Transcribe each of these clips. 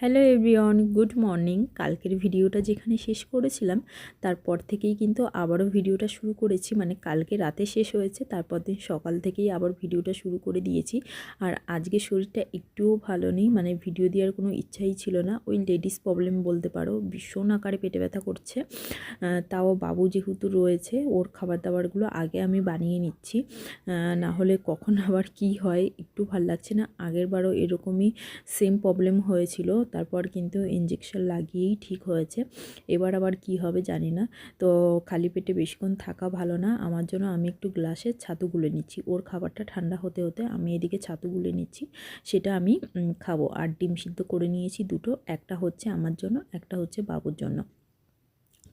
Hello everyone good morning কালকের ভিডিওটা যেখানে শেষ করেছিলাম, তারপর থেকেই কিন্তু আবারও ভিডিওটা শুরু করেছি। মানে কালকে রাতে শেষ হয়েছে, তারপর দিন সকাল থেকেই আবার ভিডিওটা শুরু করে দিয়েছি। আর আজকে শরীরটা একটুও ভালো নেই মানে ভিডিও দেওয়ার কোনো ইচ্ছাই ছিল না। ওই লেডিস প্রবলেম বলতে পারো, ভীষণ আকারে পেটে ব্যথা করছে। তাও বাবু যেহেতু রয়েছে, ওর খাবার দাবারগুলো আগে আমি বানিয়ে নিচ্ছি। না হলে কখন আবার কি হয়, একটু ভালো লাগছে না। আগের বারও এরকমই সেম প্রবলেম হয়েছিল। তারপর কিন্তু ইঞ্জেকশন লাগিয়েই ঠিক হয়েছে। এবার আবার কি হবে জানি না। তো খালি পেটে বেশিক্ষণ থাকা ভালো না। আমার জন্য আমি একটু গ্লাসে ছাতু গুলে নিচ্ছি। ওর খাবারটা ঠান্ডা হতে হতে আমি এদিকে ছাতু গুলে নিচ্ছি। সেটা আমি খাব। আর ডিম সিদ্ধ করে নিয়েছি দুটো। একটা হচ্ছে আমার জন্য, একটা হচ্ছে বাবুর জন্য।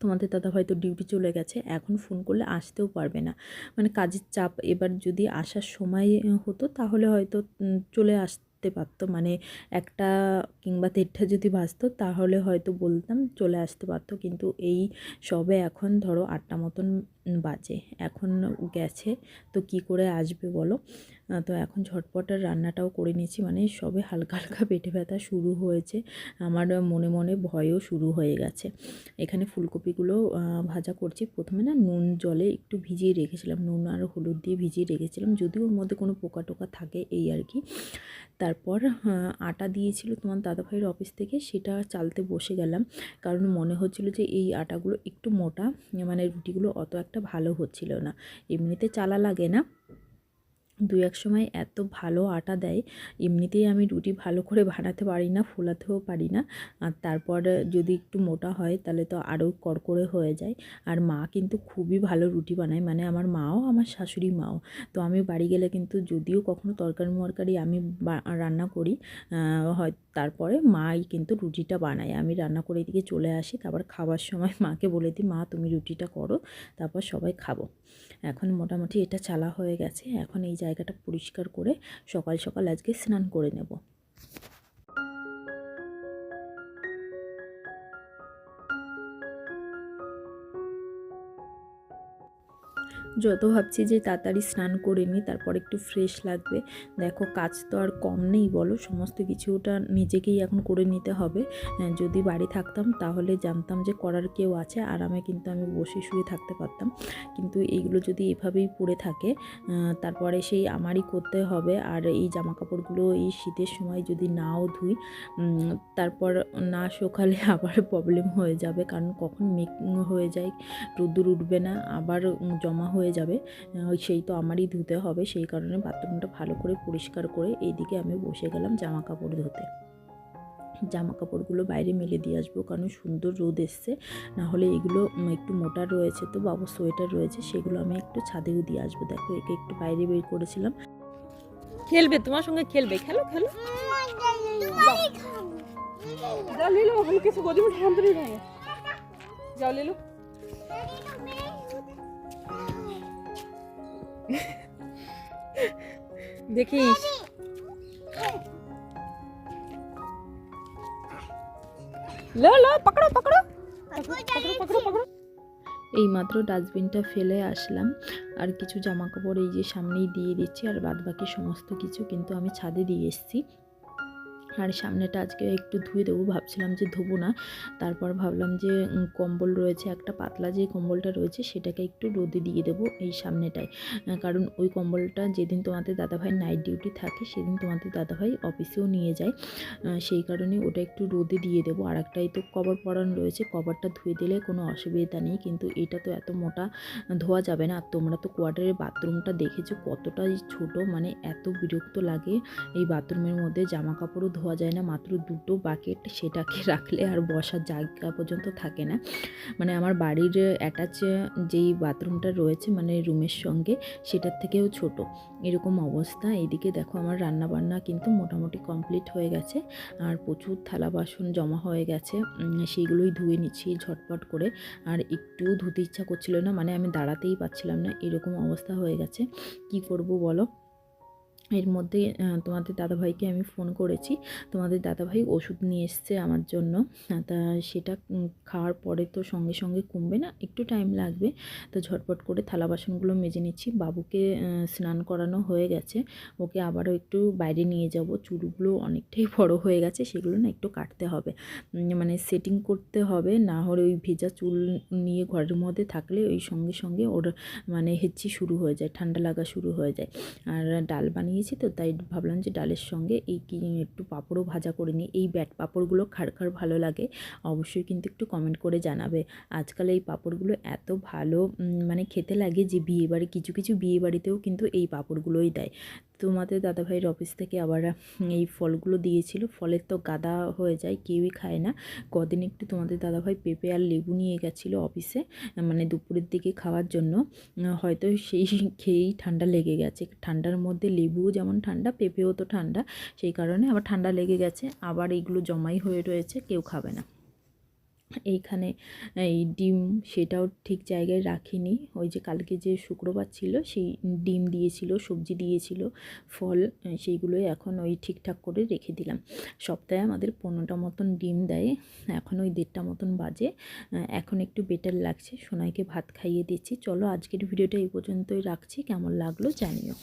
তোমাদের দাদা হয়তো ডিউটি চলে গেছে। এখন ফোন করলে আসতেও পারবে না। মানে কাজের চাপ এবার যদি আসার সময় হতো তাহলে হয়তো চলে চলে আসতে পারতো। মানে একটা কিংবা দেড়টা যদি বাজতো, তাহলে হয়তো বলতাম চলে আসতে পারতো। কিন্তু এই সবে এখন ধরো আটটা মতন বাজে, এখন গেছে, তো কি করে আসবে বলো? তো এখন ঝটপট আর রান্নাটাও করে নিয়েছি। মানে সবে হালকা হালকা পেটে ব্যথা শুরু হয়েছে। আমার মনে মনে ভয়ও শুরু হয়ে গেছে। এখানে ফুলকপিগুলো ভাজা করছি। প্রথমে না নুন জলে একটু ভিজিয়ে রেখেছিলাম। নুন আর হলুদ দিয়ে ভিজিয়ে রেখেছিলাম। যদিও ওর মধ্যে কোনো পোকা টোকা থাকে এই আর কি তারপর আটা দিয়েছিল তোমার দাদাভাইয়ের অফিস থেকে, সেটা চালতে বসে গেলাম। কারণ মনে হচ্ছিল যে এই আটাগুলো একটু মোটা মানে রুটিগুলো অত একটা ভালো হচ্ছিল না। এমনিতে চালা লাগে না। দু এক সময় এত ভালো আটা দেয়, এমনিতেই আমি রুটি ভালো করে বানাতে পারি না, ফোলাতেও পারি না। আর তারপর যদি একটু মোটা হয় তাহলে তো আরও কড়কড়ে হয়ে যায়। আর মা কিন্তু খুবই ভালো রুটি বানায় মানে আমার মাও আমার শাশুড়ি মাও। তো আমি বাড়ি গেলে কিন্তু যদিও কখনো তরকারি মরকারি আমি রান্না করি হয়, তারপরে মাই কিন্তু রুটিটা বানায়। আমি রান্না করে এদিকে চলে আসি, তারপর খাবার সময় মাকে বলে দিই, মা তুমি রুটিটা করো, তারপর সবাই খাব। এখন মোটামুটি এটা চালা হয়ে গেছে। এখন এই জায়গাটা পরিষ্কার করে সকাল সকাল আজকে স্নান করে নেব। যত ভাবছি যে তাড়াতাড়ি স্নান করে নিই, তারপর একটু ফ্রেশ লাগবে। দেখো কাজ তো আর কম নেই বলো, সমস্ত কিছুটা নিজেকেই এখন করে নিতে হবে। যদি বাড়ি থাকতাম তাহলে জানতাম যে করার কেউ আছে, আরামে কিন্তু আমি বসে শুয়ে থাকতে পারতাম। কিন্তু এইগুলো যদি এভাবেই পড়ে থাকে তারপরে সেই আমারই করতে হবে। আর এই জামা কাপড়গুলো এই শীতের সময় যদি নাও ধুই তারপর না শুকালে আবার প্রবলেম হয়ে যাবে। কারণ কখন মেঘ হয়ে যায়, রোদ্দুর উঠবে না, আবার জমা হয়ে হয়ে যাবে। সেই তো আমারই ধুতে হবে। সেই কারণে বাথরুমটা ভালো করে পরিষ্কার করে এইদিকে আমি বসে গেলাম জামা কাপড় ধুতে। জামা কাপড়গুলো বাইরে মেলে দিয়ে আসব কারণ সুন্দর রোদ এসছে। নাহলে এগুলো একটু মোটা রয়েছে তো বাবু সোয়েটার রয়েছে, সেগুলো আমি একটু ছাদেও দিয়ে আসব। দেখো, একে একটু বাইরে বের করেছিলাম। খেলবে, তোমার সঙ্গে খেলবে। খেলো খেলো। লিলো দেখিস। এই মাত্র এইমাত্র ডাস্টবিনটা ফেলে আসলাম। আর কিছু জামা কাপড় এই যে সামনেই দিয়ে দিচ্ছি আর বাদ বাকি সমস্ত কিছু কিন্তু আমি ছাদে দিয়ে এসেছি। আর সামনেটা আজকে একটু ধুয়ে দেবো, ভাবছিলাম যে ধোবো না। তারপর ভাবলাম যে কম্বল রয়েছে, একটা পাতলা যে কম্বলটা রয়েছে সেটাকে একটু রোদে দিয়ে দেবো এই সামনেটায়। কারণ ওই কম্বলটা যেদিন তোমাদের দাদাভাই নাইট ডিউটি থাকে সেদিন তোমাদের দাদাভাই অফিসেও নিয়ে যায়। সেই কারণে ওটা একটু রোদে দিয়ে দেবো। আর একটাই তো কভার পরানো রয়েছে, কভারটা ধুয়ে দিলে কোনো অসুবিধা নেই, কিন্তু এটা তো এত মোটা ধোয়া যাবে না। আর তোমরা তো কোয়ার্টারের বাথরুমটা দেখেছ কতটাই ছোট মানে এত বিরক্ত লাগে এই বাথরুমের মধ্যে জামা কাপড়ও ধোয়া যায় না, মাত্র দুটো বাকেট সেটাকে রাখলে আর বসার জায়গা পর্যন্ত থাকে না। মানে আমার বাড়ির অ্যাটাচ যেই বাথরুমটা রয়েছে মানে রুমের সঙ্গে, সেটার থেকেও ছোট। এরকম অবস্থা। এদিকে দেখো আমার রান্না বান্না কিন্তু মোটামুটি কমপ্লিট হয়ে গেছে। আর প্রচুর থালা বাসন জমা হয়ে গেছে। সেইগুলোই ধুয়ে নিচ্ছি ঝটপট করে। আর একটু ধুতে ইচ্ছা করছিল না মানে আমি দাঁড়াতেই পারছিলাম না। এরকম অবস্থা হয়ে গেছে। কি করব বলো? এর মধ্যে তোমাদের দাদাভাইকে আমি ফোন করেছি। তোমাদের দাদাভাই ওষুধ নিয়ে এসছে আমার জন্য। তা সেটা খাওয়ার পরে তো সঙ্গে সঙ্গে কমবে না, একটু টাইম লাগবে। তো ঝটপট করে থালা বাসনগুলো মেজে নিচ্ছি। বাবুকে স্নান করানো হয়ে গেছে। ওকে আবারও একটু বাইরে নিয়ে যাব। চুলগুলো অনেকটাই বড় হয়ে গেছে, সেগুলো না একটু কাটতে হবে। মানে সেটিং করতে হবে, না হলে ওই ভেজা চুল নিয়ে ঘরের মধ্যে থাকলে ওই সঙ্গে সঙ্গে ওর মানে হেঁচি শুরু হয়ে যায়, ঠান্ডা লাগা শুরু হয়ে যায়। আর ডাল বানিয়েছি তো, তাই ভাবলাম যে ডালের সঙ্গে এই কি একটু পাঁপড়ও ভাজা করে নিই। এই ব্যাট পাঁপড়গুলো খাড় ভালো লাগে, অবশ্যই কিন্তু একটু কমেন্ট করে জানাবে। আজকাল এই পাঁপড়গুলো এত ভালো মানে খেতে লাগে যে বিয়েবাড়ি, কিছু কিছু বিয়েবাড়িতেও কিন্তু এই পাঁপড়গুলোই দেয়। তোমাদের দাদাভাইয়ের অফিস থেকে আবার এই ফলগুলো দিয়েছিল। ফলের তো গাদা হয়ে যায়, কেউই খায় না। কদিন একটু তোমাদের দাদাভাই পেঁপে আর লেবু নিয়ে গেছিল অফিসে মানে দুপুরের দিকে খাওয়ার জন্য। হয়তো সেই খেয়েই ঠান্ডা লেগে গেছে। ঠান্ডার মধ্যে লেবুও যেমন ঠান্ডা, পেঁপেও তো ঠান্ডা। সেই কারণে আবার ঠান্ডা লেগে গেছে। আবার এইগুলো জমাই হয়ে রয়েছে, কেউ খাবে না। এইখানে, এই ডিম সেটাও ঠিক জায়গায় রাখিনি। ওই যে কালকে যে শুক্রবার ছিল, সেই ডিম দিয়েছিল, সবজি দিয়েছিল, ফল, সেইগুলোই এখন ওই ঠিকঠাক করে রেখে দিলাম। সপ্তাহে আমাদের পনেরোটা মতন ডিম দেয়, এখন ওই দেড়টা মতন বাজে, এখন একটু বেটার লাগছে। সোনাইকে ভাত খাইয়ে দিচ্ছি। চলো আজকের ভিডিওটা এই পর্যন্তই রাখছি। কেমন লাগল জানিও।